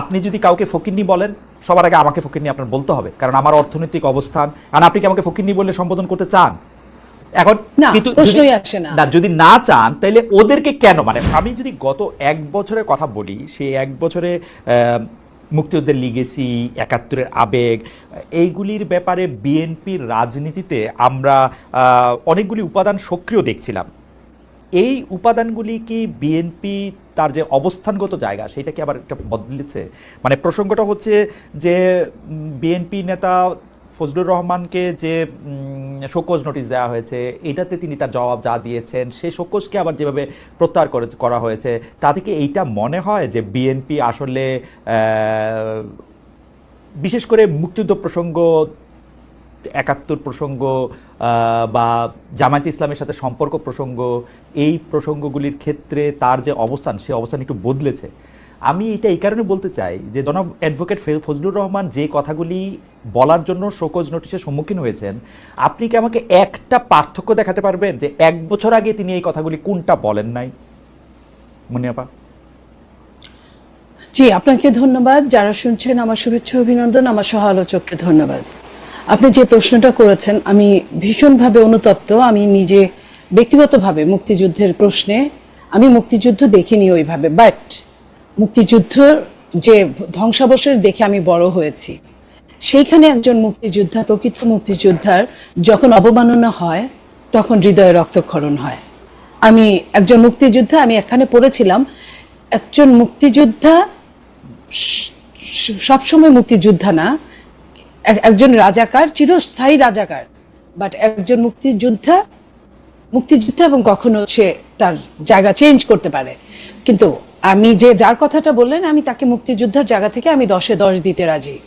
আপনি যদি কাউকে ফকিন্নি বলেন সবার আগে আমাকে ফকিন্নি আপনার বলতে হবে কারণ আমার অর্থনৈতিক অবস্থান। কারণ আপনি কি আমাকে ফকিন্নি বলে সম্বোধন করতে চান? এখন না, কিন্তু না। যদি না চান তাহলে ওদেরকে কেন? মানে আমি যদি গত এক বছরের কথা বলি সেই এক বছরে মুক্তিযুদ্ধের লিগেসি একাত্তরের আবেগ এইগুলির ব্যাপারে বিএনপির রাজনীতিতে আমরা অনেকগুলি উপাদান সক্রিয় দেখছিলাম। এই উপাদানগুলি কি বিএনপি তার যে অবস্থানগত জায়গা সেটা কি আবার একটা বদলেছে? মানে প্রসঙ্গটা হচ্ছে যে বিএনপি নেতা ফজলুর রহমানকে যে শোকজ নোটিশ দেওয়া হয়েছে, এটাতে তিনি তার জবাব যা দিয়েছেন সেই শোকজকে আবার যেভাবে প্রত্যাহার করে, করা হয়েছে তা থেকে এইটা মনে হয় যে বিএনপি আসলে বিশেষ করে মুক্তিযুদ্ধ প্রসঙ্গ একাত্তর প্রসঙ্গ বা জামায়াত ইসলামের সাথে সম্পর্ক প্রসঙ্গ, এই প্রসঙ্গগুলির ক্ষেত্রে তার যে অবস্থান, সে অবস্থান একটু বদলেছে। আমি এটা এই কারণে বলতে চাই যে, জনাব অ্যাডভোকেট ফজলুর রহমান যে কথাগুলি বলার জন্য শোকজ নোটিশের সম্মুখীন হয়েছেন, আপনি কি আমাকে একটা পার্থক্য দেখাতে পারবেন যে এক বছর আগে তিনি এই কথাগুলি কোনটা বলেন নাই? মুনিয়াপা জি, আপনাকে ধন্যবাদ। যারা শুনছেন, আমার শুভেচ্ছা, অভিনন্দন, আমার সহ আলোচককে ধন্যবাদ। আপনি যে প্রশ্নটা করেছেন, আমি ভীষণভাবে অনুতপ্ত। আমি নিজে ব্যক্তিগতভাবে মুক্তিযুদ্ধের প্রশ্নে, আমি মুক্তিযুদ্ধ দেখিনি ওইভাবে বাট মুক্তিযুদ্ধ যে ধ্বংসাবশেষ দেখে আমি বড় হয়েছি, সেইখানে একজন মুক্তিযোদ্ধা, প্রকৃত মুক্তিযোদ্ধার যখন অবমাননা হয়, তখন হৃদয়ে রক্তক্ষরণ হয়। আমি একজন মুক্তিযোদ্ধা, আমি এখানে পড়েছিলাম, একজন মুক্তিযোদ্ধা সবসময় মুক্তিযোদ্ধা না একজন রাজাকার, চিরস্থায়ী রাজাকার। বাট একজন মুক্তিযোদ্ধা মুক্তিযোদ্ধা এবং কখনো সে তার জায়গা চেঞ্জ করতে পারে। কিন্তু আমি যে, যার কথাটা বললেন, আমি তাকে মুক্তিযোদ্ধার জায়গা থেকে আমি দশে দশ দিতে রাজি।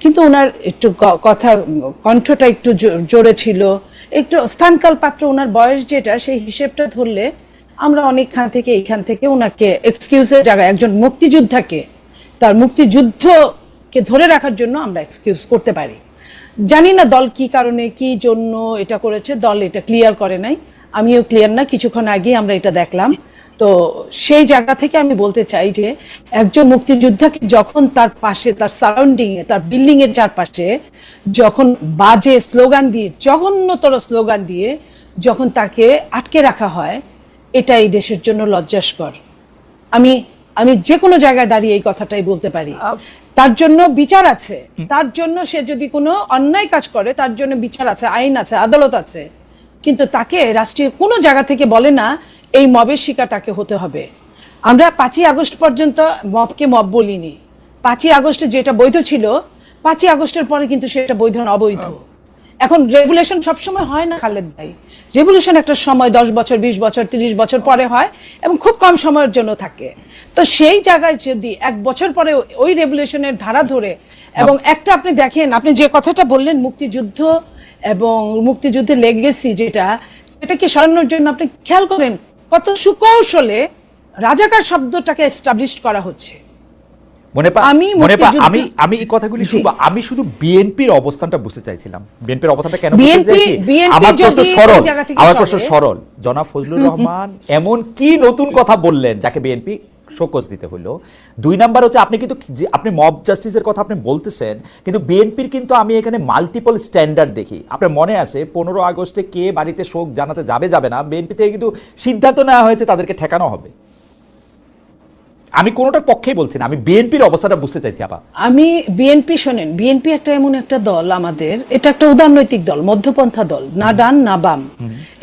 কিন্তু ওনার একটু কথা, কণ্ঠটা একটু জোরে ছিল। একটু স্থানকাল পাত্র, ওনার বয়স যেটা, সেই হিসেবটা ধরলে আমরা অনেকখান থেকে এইখান থেকে ওনাকে এক্সকিউজের জায়গায় একজন মুক্তিযোদ্ধাকে, তার মুক্তিযুদ্ধকে ধরে রাখার জন্য আমরা এক্সকিউজ করতে পারি। জানি না দল কি কারণে, কি জন্য এটা করেছে, দল এটা ক্লিয়ার করে নাই। আমিও ক্লিয়ার না, কিছুক্ষণ আগে আমরা এটা দেখলাম। তো সেই জায়গা থেকে আমি বলতে চাই যে, একজন মুক্তিযোদ্ধাকে যখন তার পাশে, তার সারাউন্ডিং এ, তার বিল্ডিং এর চারপাশে যখন বাজে স্লোগান দিয়ে, জঘন্যতর স্লোগান দিয়ে যখন তাকে আটকে রাখা হয়, এটা এই দেশের জন্য লজ্জাস্কর। আমি আমি যে কোনো জায়গায় দাঁড়িয়ে এই কথাটাই বলতে পারি। তার জন্য বিচার আছে। তার জন্য সে যদি কোনো অন্যায় কাজ করে তার জন্য বিচার আছে আইন আছে আদালত আছে। কিন্তু তাকে রাষ্ট্রীয় কোনো জায়গা থেকে বলে না এই মবের শিকার তাকে হতে হবে। আমরা পাঁচই আগস্ট পর্যন্ত মবকে মব বলিনি। পাঁচই আগস্টে যেটা বৈধ ছিল পাঁচই আগস্টের পরে কিন্তু সেটা বৈধ না অবৈধ। এখন রেগুলেশন সবসময় হয় না, খালেদ ভাই। রেগুলেশন একটা সময়, দশ বছর, বিশ বছর, তিরিশ বছর পরে হয় এবং খুব কম সময়ের জন্য থাকে। তো সেই জায়গায় যদি এক বছর পরে ওই রেগুলেশনের ধারা ধরে এবং একটা আপনি দেখেন, আপনি যে কথাটা বললেন, মুক্তিযুদ্ধ এবং মুক্তিযুদ্ধের লেগেসি যেটা এটাকে সরানোর জন্য আপনি খেয়াল করেন কত সুকৌশলে রাজাকার শব্দটাকে এস্টাবলিশ করা হচ্ছে। মনে আমি মনে আমি আমি এই কথাগুলি শুনব। আমি শুধু বিএনপির অবস্থানটা বুঝতে চাইছিলাম। বিএনপির অবস্থানটা কেন আমার প্রশ্ন সরল। আমার প্রশ্ন সরল। জনাব ফজলুর রহমান এমন কি নতুন কথা বললেন যাকে বিএনপি শোকজ দিতে হলো? দুই নাম্বার হচ্ছে আপনি কিন্তু আপনি মব জাস্টিসের কথা আপনি বলতেছেন কিন্তু বিএনপির কিন্তু আমি এখানে মাল্টিপল স্ট্যান্ডার্ড দেখি। আপনার মনে আছে পনেরো আগস্টে কে বাড়িতে শোক জানাতে যাবে যাবে না? বিএনপি থেকে কিন্তু সিদ্ধান্ত নেওয়া হয়েছে তাদেরকে ঠেকানো হবে। আমি কোনোটার পক্ষেই বলছি না। আমি বিএনপির অবস্থাটা বুঝতে চাইছি, আপা। আমি বিএনপি, শোনেন, বিএনপি একটা এমন একটা দল আমাদের, এটা একটা উদারনৈতিক দল, মধ্যপন্থা দল, না ডান, না বাম।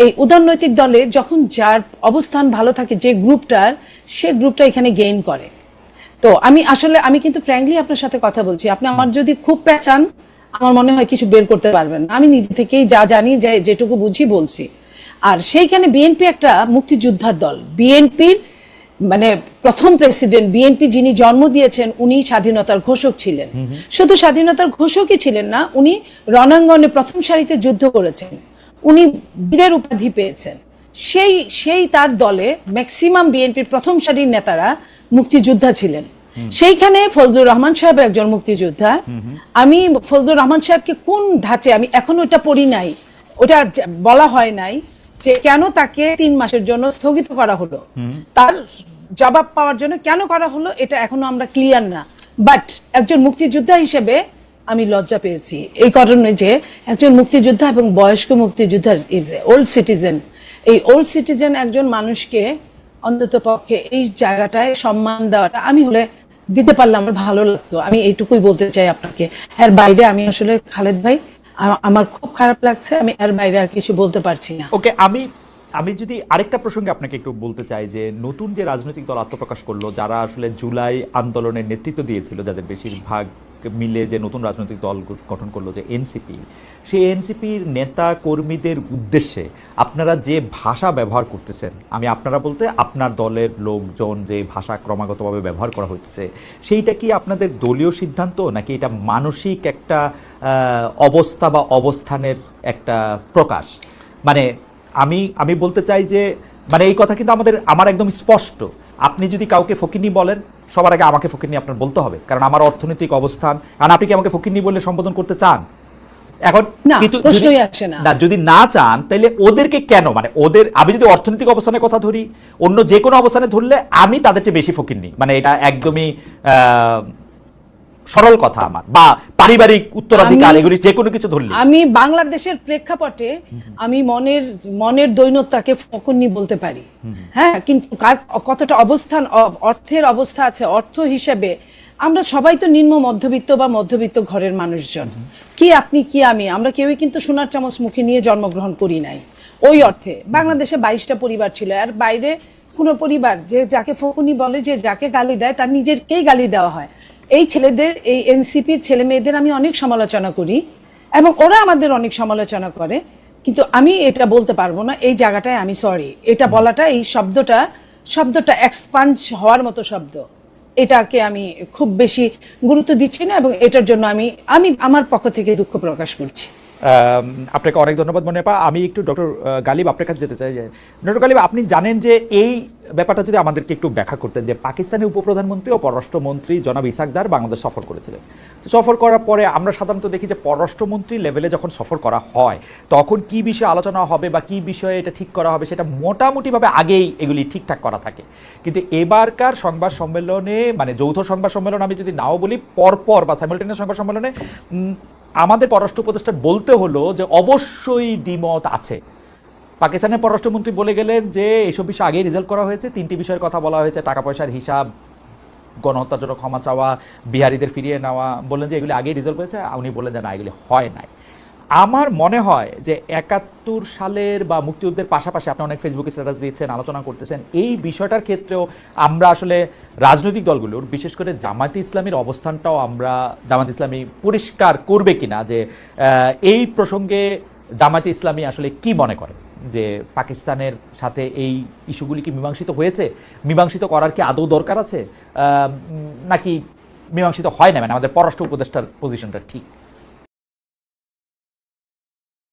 এই উদারনৈতিক দলে যখন যার অবস্থান ভালো থাকে, যে গ্রুপটার, সে গ্রুপটা এখানে গেইন করে। তো আমি আসলে, আমি কিন্তু ফ্র্যাঙ্কলি আপনার সাথে কথা বলছি। আপনি আমার যদি খুব পেঁচান, আমার মনে হয় কিছু বের করতে পারবেন আমি নিজে থেকেই যা জানি যেটুকু বুঝি বলছি। আর সেইখানে বিএনপি একটা মুক্তিযোদ্ধার দল। বিএনপির মানে প্রথম প্রেসিডেন্ট বিএনপি যিনি জন্ম দিয়েছেন উনি স্বাধীনতার ঘোষক ছিলেন। শুধু স্বাধীনতার ঘোষকই ছিলেন না উনি রণাঙ্গনে প্রথম সারিতে যুদ্ধ করেছেন। উনি বীরের উপাধি পেয়েছেন। সেই সেই তার দলে ম্যাক্সিমাম বিএনপির প্রথম সারির নেতারা মুক্তিযোদ্ধা ছিলেন। সেইখানে ফজলুর রহমান সাহেব একজন মুক্তিযোদ্ধা। আমি ফজলুর রহমান সাহেবকে কোন ধাঁচে আমি এখনও ওটা পড়ি নাই ওটা বলা হয় নাই যে কেন তাকে তিন মাসের জন্য স্থগিত করা হলো। তার জবাব পাওয়ার জন্য কেন করা হলো এটা এখনও আমরা ক্লিয়ার না। বাট একজন মুক্তিযোদ্ধা হিসেবে আমি লজ্জা পেয়েছি। এই কারণে যে একজন মুক্তিযোদ্ধা এবং বয়স্ক মুক্তিযোদ্ধা ইজ ওল্ড সিটিজেন এই ওল্ড সিটিজেন একজন মানুষকে অন্তত পক্ষে এই জায়গাটায় সম্মান দেওয়াটা আমি হলে দিতে পারলে আমার ভালো লাগতো। আমি এইটুকুই বলতে চাই আপনাকে। এর বাইরে আমি আসলে খালেদ ভাই আমার খুব খারাপ লাগছে। আমি এর বাইরে আর কিছু বলতে পারছি না। ওকে আমি আমি যদি আরেকটা প্রসঙ্গে আপনাকে একটু বলতে চাই যে নতুন যে রাজনৈতিক দল আত্মপ্রকাশ করল, যারা আসলে জুলাই আন্দোলনের নেতৃত্ব দিয়েছিল, যাদের বেশিরভাগ মিলে যে নতুন রাজনৈতিক দল গঠন করল যে এনসিপি সেই এনসিপির নেতা কর্মীদের উদ্দেশ্যে আপনারা যে ভাষা ব্যবহার করতেছেন, আমি আপনারা বলতে আপনার দলের লোকজন যে ভাষা ক্রমাগতভাবে ব্যবহার করা হচ্ছে, সেইটা কি আপনাদের দলীয় সিদ্ধান্ত, নাকি এটা মানসিক একটা অবস্থা বা অবস্থানের একটা প্রকাশ? মানে আমি আমি বলতে চাই যে মানে এই কথা কিন্তু আমাদের আমার একদম স্পষ্ট। আপনি যদি কাউকে ফকিনি বলেন সবার আগে আমাকে ফকিনি আপনার বলতে হবে কারণ আমার অর্থনৈতিক অবস্থান। কারণ আপনি কি আমাকে ফকিনি বলে সম্বোধন করতে চান? এখন কিন্তু যদি- না। যদি না চান তাহলে ওদেরকে কেন? মানে ওদের আমি যদি অর্থনৈতিক অবস্থানের কথা ধরি অন্য যে কোনো অবস্থানে ধরলে আমি তাদের চেয়ে বেশি ফকিরনি মানে এটা একদমই আহ, সরল কথা আমার বা পারিবারিক উত্তরাধিকার এগুলি যে কোনো কিছু ধরলে। আমি বাংলাদেশের প্রেক্ষাপটে আমি মনের মনের দৈন্যতাকে ফকন্নি বলতে পারি। হ্যাঁ কিন্তু কার কতটা অবস্থান অর্থের অবস্থা আছে অর্থ হিসেবে আমরা সবাই তো নিম্ন মধ্যবিত্ত বা মধ্যবিত্ত ঘরের মানুষজন। কি আপনি কি আমি? আমরা কেউই কিন্তু সোনার চামচ মুখে নিয়ে জন্মগ্রহণ করি নাই। ওই অর্থে। বাংলাদেশে বাইশটা পরিবার ছিল আর বাইরে কোনো পরিবার যে যাকে ফকুনি বলে যে যাকে গালি দেয় তার নিজেরকেই গালি দেওয়া হয়। এই ছেলেদের, এই এনসিপির ছেলে মেয়েদের আমি অনেক সমালোচনা করি এবং ওরা আমাদের অনেক সমালোচনা করে, কিন্তু আমি এটা বলতে পারব না, এই জায়গাটায় আমি সরি এটা বলাটা, এই শব্দটা শব্দটা এক্সপাঞ্জ হওয়ার মতো শব্দ। এটাকে আমি খুব বেশি গুরুত্ব দিচ্ছি না এবং এটার জন্য আমি আমি আমার পক্ষ থেকে দুঃখ প্রকাশ করছি। আপনাকে অনেক ধন্যবাদ মনে পা আমি একটু ডক্টর গালিব আপনার কাছে যেতে চাই যে, ডক্টর গালিব, আপনি জানেন যে এই ব্যাপারটা যদি আমাদেরকে একটু ব্যাখ্যা করতেন যে পাকিস্তানের উপপ্রধানমন্ত্রী ও পররাষ্ট্রমন্ত্রী জনাব ইসাকদার বাংলাদেশ সফর করেছিলেন। সফর করার পরে আমরা সাধারণত দেখি যে পররাষ্ট্রমন্ত্রী লেভেলে যখন সফর করা হয়, তখন কি বিষয়ে আলোচনা হবে বা কি বিষয়ে এটা ঠিক করা হবে সেটা মোটামুটিভাবে আগেই এগুলি ঠিকঠাক করা থাকে। কিন্তু এবারকার সংবাদ সম্মেলনে মানে যৌথ সংবাদ সম্মেলন আমি যদি নাও বলি, পরপর বা সাইমালটেনিয়াস সংবাদ সম্মেলনে আমাদের পররাষ্ট্র উপদেষ্টা বলতে হলো যে অবশ্যই দ্বিমত আছে। পাকিস্তানের পররাষ্ট্রমন্ত্রী বলে গেলেন যে এসব বিষয় আগেই রেজাল্ট করা হয়েছে, তিনটি বিষয়ের কথা বলা হয়েছে টাকা পয়সার হিসাব গণহত্যার জন্য ক্ষমা চাওয়া, বিহারিদের ফিরিয়ে নেওয়া, বললেন যে এগুলি আগেই রেজাল্ট হয়েছে, উনি বললেন যে না, এগুলি হয় নাই। আমার মনে হয় যে একাত্তর সালের বা মুক্তিযুদ্ধের পাশাপাশি আপনি অনেক ফেসবুকে স্ট্যাটাস দিচ্ছেন আলোচনা করতেছেন, এই বিষয়টার ক্ষেত্রেও আমরা আসলে রাজনৈতিক দলগুলোর, বিশেষ করে জামায়াতে ইসলামীর অবস্থানটাও আমরা জামাত ইসলামী পরিষ্কার করবে কিনা যে এই প্রসঙ্গে জামায়াতে ইসলামী আসলে কি মনে করে? যে পাকিস্তানের সাথে এই ইস্যুগুলি কি মীমাংসিত হয়েছে? মীমাংসিত করার কি আদৌ দরকার আছে? নাকি মীমাংসিত হয় না? মানে আমাদের পররাষ্ট্র উপদেষ্টার পজিশনটা ঠিক।